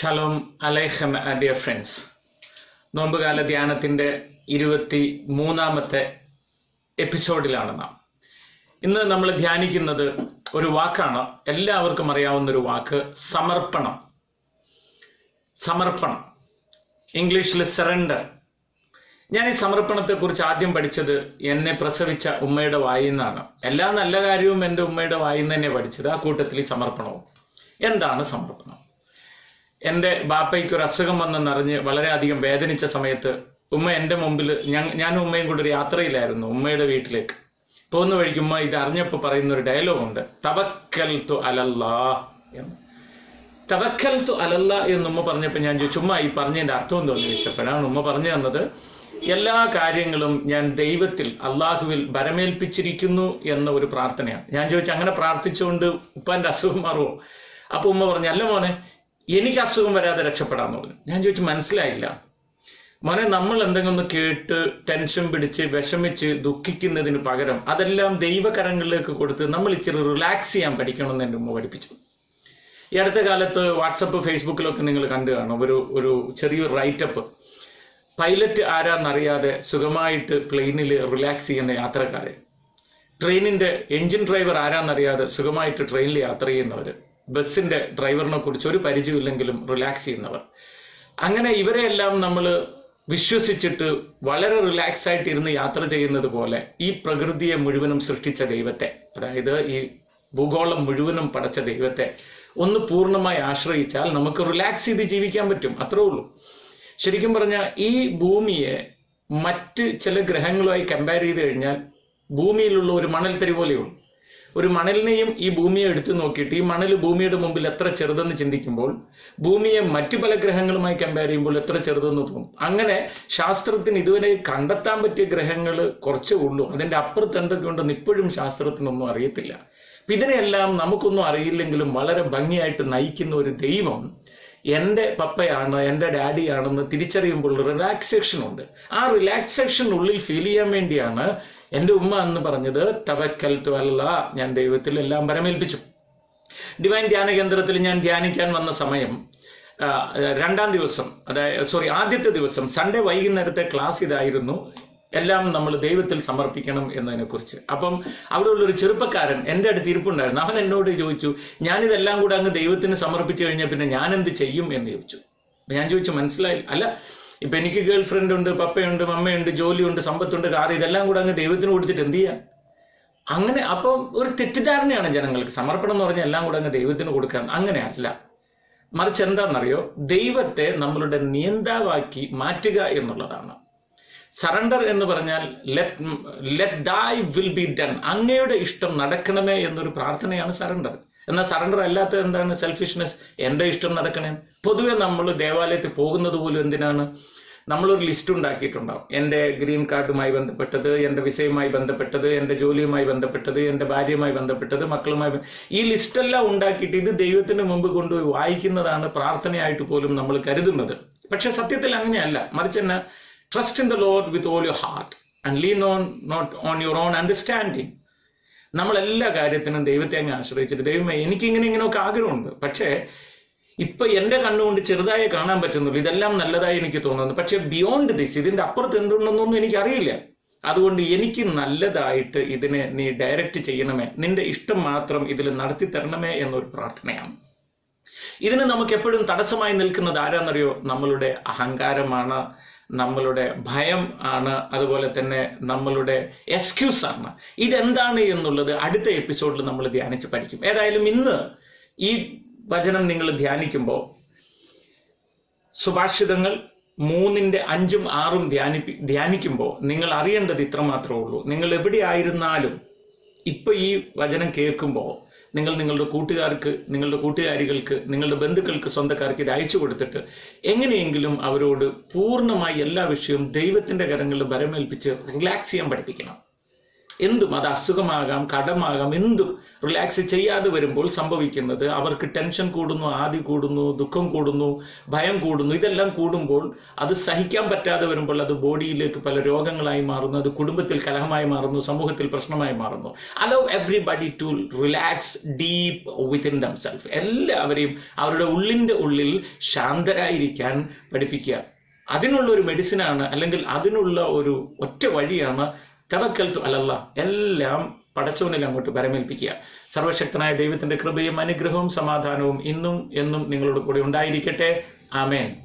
Shalom അലൈഹം dear friends നോമ്പുകാല ധ്യാനത്തിന്റെ ഇരുപത്തി മൂന്നാമത്തെ എപ്പിസോഡിലാണ് നാം. ഇന്ന് നമ്മൾ ധ്യാനിക്കുന്നത് ഒരു വാക്കാണ്. എല്ലാവർക്കും അറിയാവുന്ന ഒരു വാക്ക് സമർപ്പണം. സമർപ്പണം. ഇംഗ്ലീഷിൽ സറണ്ടർ ഞാൻ ഈ സമർപ്പണത്തെക്കുറിച്ച് ആദ്യം പഠിച്ചത് എന്നെ പ്രസവിച്ച ഉമ്മയുടെ വായിൽ നിന്നാണ്. എല്ലാ നല്ല കാര്യവും എന്റെ ഉമ്മയുടെ വായിൽ നിന്ന് തന്നെ പഠിച്ചത് ആ കൂട്ടത്തിൽ ഈ സമർപ്പണവും. എന്താണ് സമർപ്പണം? എന്റെ ബാപ്പയ്ക്ക് ഒരു അസുഖം വന്നെന്നറിഞ്ഞ് വളരെയധികം വേദനിച്ച സമയത്ത് ഉമ്മ എന്റെ മുമ്പിൽ ഞാൻ ഞാനും ഉമ്മയും കൂടെ ഒരു യാത്രയിലായിരുന്നു ഉമ്മയുടെ വീട്ടിലേക്ക്. പോകുന്ന വഴിക്ക് ഉമ്മ ഇത് അറിഞ്ഞപ്പോൾ പറയുന്ന ഒരു ഡയലോഗ് ഉണ്ട്. തവക്കൽ തു അലല്ലാ എന്ന്. തവക്കൽ തു അലല്ല എന്ന് ഉമ്മ പറഞ്ഞപ്പോൾ ഞാൻ ചോദിച്ചു ഉമ്മ ഈ പറഞ്ഞതിന്റെ അർത്ഥം എന്തോന്ന് ചോദിച്ചപ്പോഴാണ് ഉമ്മ പറഞ്ഞു തന്നത് എല്ലാ കാര്യങ്ങളും ഞാൻ ദൈവത്തിൽ അള്ളാഹുവിൽ ബരമേൽപ്പിച്ചിരിക്കുന്നു എന്ന ഒരു പ്രാർത്ഥനയാണ്. ഞാൻ ചോദിച്ചു അങ്ങനെ പ്രാർത്ഥിച്ചുകൊണ്ട് ഉപ്പാന്റെ അസുഖം മാറുമോ അപ്പൊ ഉമ്മ പറഞ്ഞു അല്ല മോനെ എനിക്ക് അസുഖം വരാതെ രക്ഷപ്പെടാന്ന് പറഞ്ഞു. ഞാൻ ചോദിച്ചു മനസ്സിലായില്ല. മോനെ നമ്മൾ എന്തെങ്കിലും കേട്ട് ടെൻഷൻ പിടിച്ച് വിഷമിച്ച് ദുഃഖിക്കുന്നതിന് പകരം അതെല്ലാം ദൈവകരങ്ങളിലേക്ക് കൊടുത്ത് നമ്മൾ ഇച്ചിരി റിലാക്സ് ചെയ്യാൻ പഠിക്കണമെന്ന് എന്റെ ഉമ്മ പഠിപ്പിച്ചു. ഈ അടുത്ത കാലത്ത് വാട്സപ്പ് ഫേസ്ബുക്കിലൊക്കെ നിങ്ങൾ കണ്ടു കാണും. ഒരു ഒരു ചെറിയൊരു റൈറ്റപ്പ് പൈലറ്റ് ആരാന്നറിയാതെ സുഖമായിട്ട് പ്ലെയിനിൽ റിലാക്സ് ചെയ്യുന്ന യാത്രക്കാരെ. ട്രെയിനിന്റെ എഞ്ചിൻ ഡ്രൈവർ ആരാന്നറിയാതെ സുഖമായിട്ട് ട്രെയിനിൽ യാത്ര ചെയ്യുന്നവർ ബസ്സിന്റെ ഡ്രൈവറിനെ കുറിച്ച് ഒരു പരിചയമില്ലെങ്കിലും റിലാക്സ് ചെയ്യുന്നവർ. അങ്ങനെ ഇവരെയെല്ലാം നമ്മൾ വിശ്വസിച്ചിട്ട് വളരെ റിലാക്സ് ആയിട്ട് ഇരുന്ന് യാത്ര ചെയ്യുന്നത് പോലെ ഈ പ്രകൃതിയെ മുഴുവനും സൃഷ്ടിച്ച ദൈവത്തെ അതായത് ഈ ഭൂഗോളം മുഴുവനും പടച്ച ദൈവത്തെ ഒന്ന് പൂർണമായി ആശ്രയിച്ചാൽ നമുക്ക് റിലാക്സ് ചെയ്ത് ജീവിക്കാൻ പറ്റും. അത്രേ ഉള്ളൂ. ശരിക്കും പറഞ്ഞാൽ ഈ ഭൂമിയെ മറ്റ് ചില ഗ്രഹങ്ങളുമായി കമ്പയർ ചെയ്ത് കഴിഞ്ഞാൽ ഭൂമിയിലുള്ള ഒരു മണൽത്തരി പോലെയുള്ളൂ. ഒരു മണലിനെയും ഈ ഭൂമിയെ എടുത്തു നോക്കിയിട്ട് ഈ മണൽ ഭൂമിയുടെ മുമ്പിൽ എത്ര ചെറുതെന്ന് ചിന്തിക്കുമ്പോൾ ഭൂമിയെ മറ്റു പല ഗ്രഹങ്ങളുമായി കമ്പയർ ചെയ്യുമ്പോൾ എത്ര ചെറുതെന്ന് തോന്നും. അങ്ങനെ ശാസ്ത്രത്തിന് ഇതുവരെ കണ്ടെത്താൻ പറ്റിയ ഗ്രഹങ്ങൾ കുറച്ചേ ഉള്ളൂ. അതിന്റെ അപ്പുറത്ത് എന്തൊക്കെയുണ്ടെന്ന് ഇപ്പോഴും ശാസ്ത്രത്തിനൊന്നും അറിയത്തില്ല. ഇതിനെയെല്ലാം നമുക്കൊന്നും അറിയില്ലെങ്കിലും വളരെ ഭംഗിയായിട്ട് നയിക്കുന്ന ഒരു ദൈവം എന്റെ പപ്പയാണ് എന്റെ ഡാഡിയാണെന്ന് തിരിച്ചറിയുമ്പോൾ റിലാക്സേഷൻ ഉണ്ട്. ആ റിലാക്സേഷൻ ഉള്ളിൽ ഫീൽ ചെയ്യാൻ വേണ്ടിയാണ് എന്റെ ഉമ്മ എന്ന് പറഞ്ഞത് തവക്കൽ അല്ല ഞാൻ ദൈവത്തിൽ എല്ലാം പരമേൽപ്പിച്ചു. ഡിവൈൻ ധ്യാന കേന്ദ്രത്തിൽ ഞാൻ ധ്യാനിക്കാൻ വന്ന സമയം രണ്ടാം ദിവസം അതായത് സോറി ആദ്യത്തെ ദിവസം സൺഡേ വൈകുന്നേരത്തെ ക്ലാസ് ഇതായിരുന്നു. എല്ലാം നമ്മൾ ദൈവത്തിൽ സമർപ്പിക്കണം എന്നതിനെ കുറിച്ച് അപ്പം അവിടെയുള്ള ഒരു ചെറുപ്പക്കാരൻ എന്റെ അടുത്ത് ഇരിപ്പുണ്ടായിരുന്നു. അവൻ എന്നോട് ചോദിച്ചു ഞാനിതെല്ലാം കൂടെ അങ്ങ് ദൈവത്തിന് സമർപ്പിച്ചു കഴിഞ്ഞാൽ പിന്നെ ഞാൻ എന്ത് ചെയ്യും? എന്ന് ചോദിച്ചു. ഞാൻ ചോദിച്ചു മനസ്സിലായി അല്ല ഇപ്പൊ എനിക്ക് ഗേൾ ഫ്രണ്ട് ഉണ്ട് പപ്പയുണ്ട് മമ്മയുണ്ട് ജോലിയുണ്ട് സമ്പത്തുണ്ട് കാർ ഇതെല്ലാം കൂടെ അങ്ങ് ദൈവത്തിന് കൊടുത്തിട്ട് എന്ത് ചെയ്യാം? അങ്ങനെ അപ്പം ഒരു തെറ്റിദ്ധാരണയാണ് ജനങ്ങൾക്ക്. സമർപ്പണം എന്ന് പറഞ്ഞാൽ എല്ലാം കൂടെ അങ്ങ് ദൈവത്തിന് കൊടുക്കാൻ. അങ്ങനെയല്ല മറിച്ച് എന്താണെന്നറിയോ? ദൈവത്തെ നമ്മളുടെ നിയന്താവാക്കി മാറ്റുക എന്നുള്ളതാണ്. സറണ്ടർ എന്ന് പറഞ്ഞാൽ let let thy will be done അങ്ങയുടെ ഇഷ്ടം നടക്കണമേ എന്നൊരു പ്രാർത്ഥനയാണ് സറണ്ടർ എന്നാൽ സറണ്ടർ അല്ലാത്തത് എന്താണ് സെൽഫിഷ്നെസ് എന്റെ ഇഷ്ടം നടക്കണേ. പൊതുവെ നമ്മൾ ദേവാലയത്തിൽ പോകുന്നത് പോലും എന്തിനാണ്? നമ്മളൊരു ലിസ്റ്റ് ഉണ്ടാക്കിയിട്ടുണ്ടാവും. എന്റെ ഗ്രീൻ കാർഡുമായി ബന്ധപ്പെട്ടത് എന്റെ വിസയുമായി ബന്ധപ്പെട്ടത് എന്റെ ജോലിയുമായി ബന്ധപ്പെട്ടത് എന്റെ ഭാര്യയുമായി ബന്ധപ്പെട്ടത് മക്കളുമായി ഈ ലിസ്റ്റെല്ലാം ഉണ്ടാക്കിയിട്ട് ഇത് ദൈവത്തിന് മുമ്പ് കൊണ്ടുപോയി വായിക്കുന്നതാണ് പ്രാർത്ഥനയായിട്ട് പോലും നമ്മൾ കരുതുന്നത്. പക്ഷെ സത്യത്തിൽ അങ്ങനെയല്ല. മറിച്ച് തന്നെ trust in the Lord with all your heart and lean on not on your own understanding നമ്മൾ എല്ലാ കാര്യത്തിനും ദൈവത്തെ അങ്ങ് ആശ്രയിച്ചിട്ട് ദൈവമേ എനിക്ക് ഇങ്ങനെ ഇങ്ങനെയൊക്കെ ആഗ്രഹമുണ്ട്. പക്ഷേ ഇപ്പൊ എന്റെ കണ്ണുകൊണ്ട് ചെറുതായി കാണാൻ പറ്റുന്നുള്ളൂ. ഇതെല്ലാം നല്ലതായി എനിക്ക് തോന്നുന്നു. പക്ഷെ ബിയോണ്ട് ദിസ് ഇതിന്റെ അപ്പുറത്ത് എന്തുണ്ടെന്നൊന്നും എനിക്കറിയില്ല. അതുകൊണ്ട് എനിക്ക് നല്ലതായിട്ട് ഇതിനെ നീ ഡയറക്റ്റ് ചെയ്യണമേ. നിന്റെ ഇഷ്ടം മാത്രം ഇതിൽ നടത്തി തരണമേ എന്നൊരു പ്രാർത്ഥനയാണ്. ഇതിന് നമുക്ക് എപ്പോഴും തടസ്സമായി നിൽക്കുന്നത് ആരാന്നറിയോ? നമ്മളുടെ അഹങ്കാരമാണ്. നമ്മളുടെ ഭയം ആണ് അതുപോലെ തന്നെ നമ്മളുടെ എക്സ്ക്യൂസ് ആണ്. ഇതെന്താണ് എന്നുള്ളത് അടുത്ത എപ്പിസോഡിൽ നമ്മൾ ധ്യാനിച്ച് പഠിക്കും. ഏതായാലും ഇന്ന് ഈ വചനം നിങ്ങൾ ധ്യാനിക്കുമ്പോൾ സുഭാഷിതങ്ങൾ മൂന്നിന്റെ അഞ്ചും ആറും ധ്യാനിപ്പി ധ്യാനിക്കുമ്പോൾ നിങ്ങൾ അറിയേണ്ടത് ഇത്ര മാത്രമേ ഉള്ളൂ. നിങ്ങൾ എവിടെ ആയിരുന്നാലും ഇപ്പൊ ഈ വചനം കേൾക്കുമ്പോൾ നിങ്ങൾ നിങ്ങളുടെ കൂട്ടുകാർക്ക് നിങ്ങളുടെ കൂട്ടുകാരികൾക്ക് നിങ്ങളുടെ ബന്ധുക്കൾക്ക് സ്വന്തക്കാർക്ക് ഇത് അയച്ചു കൊടുത്തിട്ട് എങ്ങനെയെങ്കിലും അവരോട് പൂർണമായി എല്ലാ വിഷയവും ദൈവത്തിന്റെ കരങ്ങളിൽ ബലമേൽപ്പിച്ച് റിലാക്സ് ചെയ്യാൻ പഠിപ്പിക്കണം. എന്തും അത് അസുഖമാകാം കടമാകാം എന്തും റിലാക്സ് ചെയ്യാതെ വരുമ്പോൾ സംഭവിക്കുന്നത് അവർക്ക് ടെൻഷൻ കൂടുന്നു ആദി കൂടുന്നു ദുഃഖം കൂടുന്നു ഭയം കൂടുന്നു ഇതെല്ലാം കൂടുമ്പോൾ അത് സഹിക്കാൻ പറ്റാതെ വരുമ്പോൾ അത് ബോഡിയിലേക്ക് പല രോഗങ്ങളായി മാറുന്നു അത് കുടുംബത്തിൽ കലഹമായി മാറുന്നു സമൂഹത്തിൽ പ്രശ്നമായി മാറുന്നു. Allow everybody to relax deep within themselves എല്ലാവരെയും അവരുടെ ഉള്ളിന്റെ ഉള്ളിൽ ശാന്തരായിരിക്കാൻ പഠിപ്പിക്കുക. അതിനുള്ള ഒരു മെഡിസിനാണ് അല്ലെങ്കിൽ അതിനുള്ള ഒരു ഒറ്റ വഴിയാണ് തവക്കൽ അലല്ല എല്ലാം പടച്ചവനിൽ അങ്ങോട്ട് പരമേൽപ്പിക്കുക സർവശക്തനായ ദൈവത്തിന്റെ കൃപയും അനുഗ്രഹവും സമാധാനവും ഇന്നും എന്നും നിങ്ങളോട് കൂടെ ഉണ്ടായിരിക്കട്ടെ. ആമേൻ.